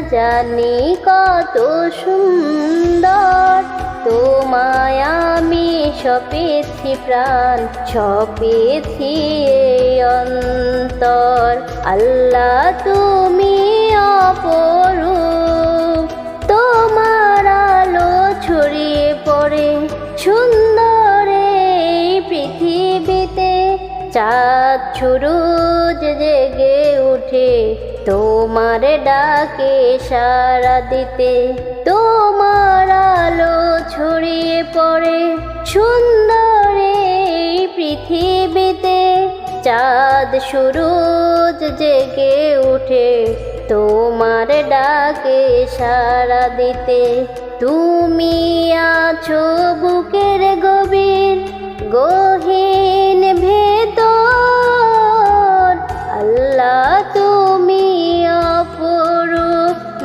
জানি কত সুন্দর। তোমায় আমি সপেছি প্রাণ, সপেছি অন্তর। আল্লাহ তুমি অপরূপ। তোমার আলো ছড়িয়ে পড়ে সুন্দর এই পৃথিবীতে। চাঁদ সুরুজ জেগে উঠে তোমার ডাকে সারা দিতে, তোমার আলো ছড়িয়ে পড়ে। সুন্দর পৃথিবীতে চাঁদ সুরুজ জেগে উঠে তোমার ডাকে সারা দিতে। তুমি আছো বুকের গভীর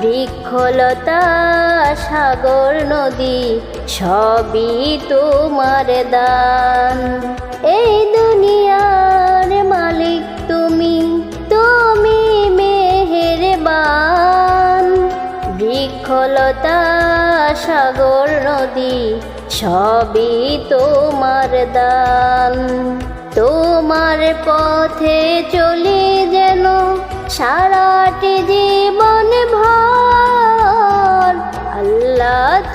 বৃক্ষলতা সাগর নদী, সবই তোমার দান। এই দুনিয়ার মালিক তুমি তুমি মেহেরবান। বৃক্ষলতা সাগর নদী, সবই তোমার দান। তোমার পথে চলি যেন, সারাটি জীবন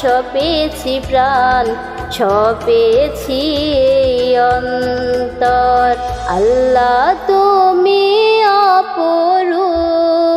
সপেছি প্রাণ এই অন্তর। আল্লাহ তুমি অপরূপ।